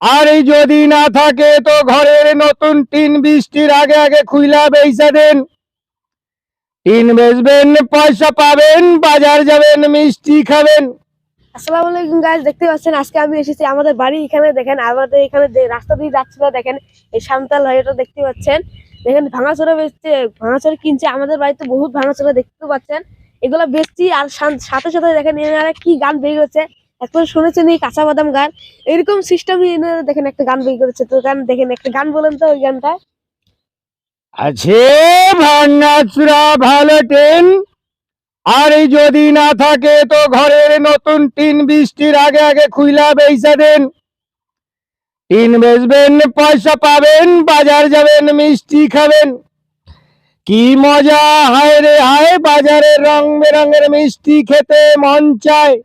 আর এই যদি না থাকে তো ঘরের নতুন টিন বৃষ্টির আগে আগে খুইলা বেচা দেন। টিন বেচবেন, পয়সা পাবেন, বাজার যাবেন, মিষ্টি খাবেন। আলাইকুম গাইস দেখতে পাচ্ছেন, আজকে আমি এসেছি আমাদের বাড়ি এখানে, দেখেন আমাদের এখানে যে রাস্তা দিয়ে দেখেন এই হয়েটা দেখতে পাচ্ছেন। দেখেন ভাঙাচোরা বেচছে, ভাঙাচোরা কিনছে, আমাদের বাড়িতে বহুত ভাঙাচোরা দেখতে পাচ্ছেন। এগুলো বেচছি আর সাথে সাথে দেখেন কি গান বের করেছে। এখন শুনেছেন এই কাঁচা বাদাম গান? এরকম সিস্টেম দেখেন একটা গান বের করেছে। তো গান দেখেন, একটা গান বলেন তো ওই গানটা। আছে ভাঙাচুরা ভালো টেন আর যদি না থাকে তো ঘরের নতুন টিন বৃষ্টির আগে আগে খুইলা বেচা দেন। টিন বেচবেন, পয়সা পাবেন, বাজার যাবেন, মিষ্টি খাবেন। কি মজা হায় রে হায় বাজারে রং বেরঙের মিষ্টি খেতে মন চায়।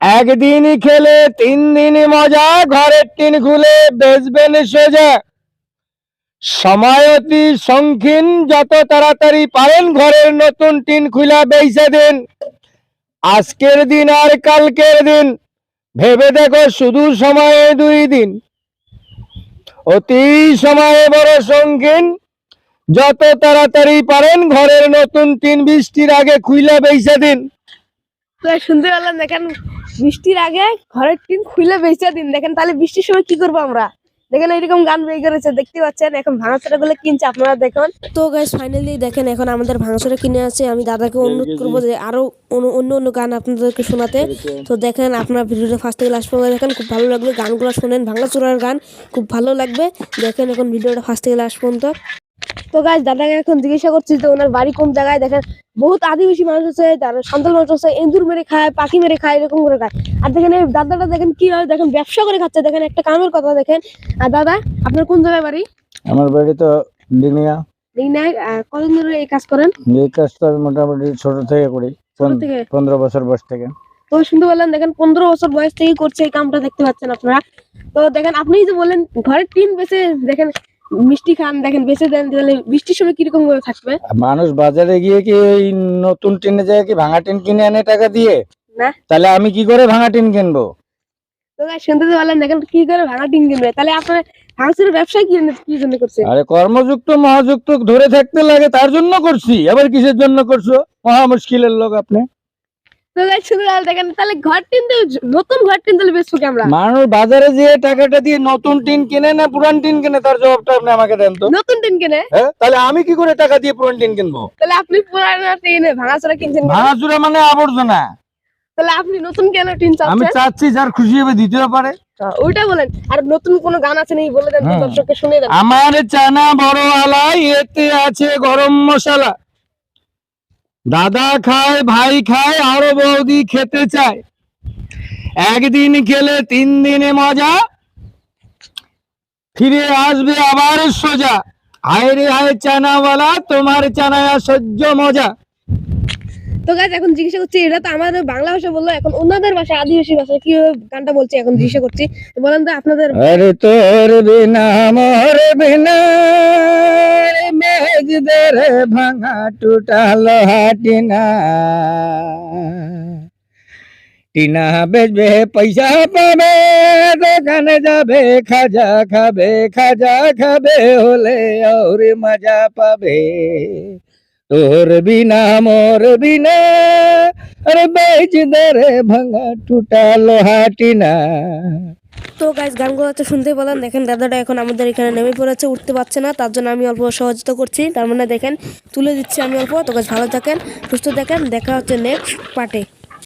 একদিন খেলে তিন দিন মজা, ঘরের টিন খুলে বেচবেন সোজা। সময় অতি সংকীর্ণ যত তাড়াতাড়ি পারেন ঘরের নতুন টিন খুলা বেচে দিন। আজকের দিন আর কালকের দিন, ভেবে দেখো শুধু সময়ে দুই দিন। অতি সময়ে বড় সংকীর্ণ যত তাড়াতাড়ি পারেন ঘরের নতুন টিন বৃষ্টির আগে খুইলা বেচে দিন। শুনতে পেলাম দেখেন বৃষ্টির আগে ঘরের টিন খুলে বেঁচে দিন। দেখেন তাহলে বৃষ্টির সময় কি করব আমরা? দেখেন এরকম গান বের করেছে দেখতে পাচ্ছেন? এখন ভাঙাচোরা গুলো কিনছে আপনারা দেখুন। তো গাইস ফাইনালি দেখেন এখন আমাদের ভাঙাচোরা কিনে আছে। আমি দাদাকে অনুরোধ করব যে আরও অন্য অন্য অন্য গান আপনাদেরকে শোনাতে। তো দেখেন আপনার ভিডিওটা ফার্স্ট থেকে লাস্ট পর্যন্ত দেখেন খুব ভালো লাগবে গানগুলো শোনেন। ভাঙাচোরার গান খুব ভালো লাগবে। দেখেন এখন ভিডিওটা ফার্স্ট থেকে লাস্ট পর্যন্ত। তো গাছ দাদাকে এখন জিজ্ঞাসা করছি যে ওনার বাড়ি কোন জায়গায়? দেখেন বহুত আদিবাসী মানুষ আছে তার সান্তাল মানুষ আছে এন্দুর মেরে খায় পাখি মেরে খায় এরকম করে খায়। আর দেখেন এই দাদাটা দেখেন কি হয় দেখেন ব্যবসা করে খাচ্ছে। দেখেন একটা কামের কথা দেখেন। আর দাদা আপনার কোন জায়গায় বাড়ি? আমার বাড়ি তো ডিগনিয়া দেখি না কতদিন ধরে এই কাজ করেন? এই কাজটা আমি মোটামুটি ছোট থেকে করি পনেরো বছর বয়স থেকে। তো শুনতে পেলাম দেখেন পনেরো বছর বয়স থেকে করছে এই কামটা দেখতে পাচ্ছেন আপনারা। তো দেখেন আপনি যে বললেন ঘরের টিন বেচে দেখেন মিষ্টি খান দেখেন বেচে দেন তাহলে বৃষ্টির সময় কীরকম করে থাকবে? মানুষ বাজারে গিয়ে কি ওই নতুন টিনে যায় কি ভাঙা টিন কিনে আনে টাকা দিয়ে? না। তাহলে আমি কি করে ভাঙা টিন কিনবো? শুনতে পারলেন দেখেন কি করে ভাঙা টিন কিনবে। তাহলে আপনার ব্যবসা কি কি জন্য করছে? আরে কর্মযুক্ত মহাযুক্ত ধরে থাকতে লাগে তার জন্য করছি। আবার কিসের জন্য করছ? মহা মুশকিলের লোক আপনি। তো guys, শুনতে পারলেন দেখেন তাহলে ঘর টিন তো নতুন ঘর টিন তাহলে বেচবো আমরা? মানুষ বাজারে যে টাকাটা দিয়ে নতুন টিন কিনে না পুরান টিন কিনে তার জবাবটা আপনি আমাকে দেন তো। নতুন টিন কিনে? হ্যাঁ তাহলে আমি কি করে টাকা দিয়ে পুরান টিন কিনবো? তাহলে আপনি পুরানো টিন ভাঙাচোরা কিনছেন কেন? ভাঙাচুরা মানে আবর্জনা। তাহলে আপনি নতুন কেন টিন আমি চাচ্ছি যার খুশি হবে দিতেও পারে। ওইটা বলেন আর নতুন কোনো গান আছে বলে দেন হ্যাঁ। দর্শককে শুনে দেন। আমার চানা বড় আলাই এতে আছে গরম মশলা। দাদা খায় ভাই খায় আরও বৌদি খেতে চায়। একদিন খেলে তিন দিনে মজা ফিরে আসবে আবার সোজা। হায় রে হায় চানাওয়ালা তোমার চানায়া সহ্য মজা। তো গাছ এখন জিজ্ঞাসা করছি এটা তো আমাদের বাংলা ভাষা বলল এখন অন্যদের ভাষা আদিবাসী ভাষা কি গানটা বলছে এখন জিজ্ঞাসা করছি। বলেন তো আপনাদের আরে তোর বিনা মোর বিনা। মেজ দে ভাঙা টুটা লোহা টিনা টিনা বেচবে, পয়সা পাবে, দোকানে যাবে, খাজা খাবে খাজা খাবে, হলে और মজা পাবে। তোর বিনা, মোর বিনা, আরে বেচ দে রে ভাঙা টুটা লোহা টিনা তো গাইজ গানগুলো তো শুনতে পেলাম। দেখেন দাদাটা এখন আমাদের এখানে নেমে পড়েছে, উঠতে পারছে না, তার জন্য আমি অল্প সহযোগিতা করছি। তার মানে দেখেন, তুলে দিচ্ছি আমি অল্প। তো গাছ ভালো থাকেন, সুস্থ থাকেন, দেখা হচ্ছে নেক্সট পার্টে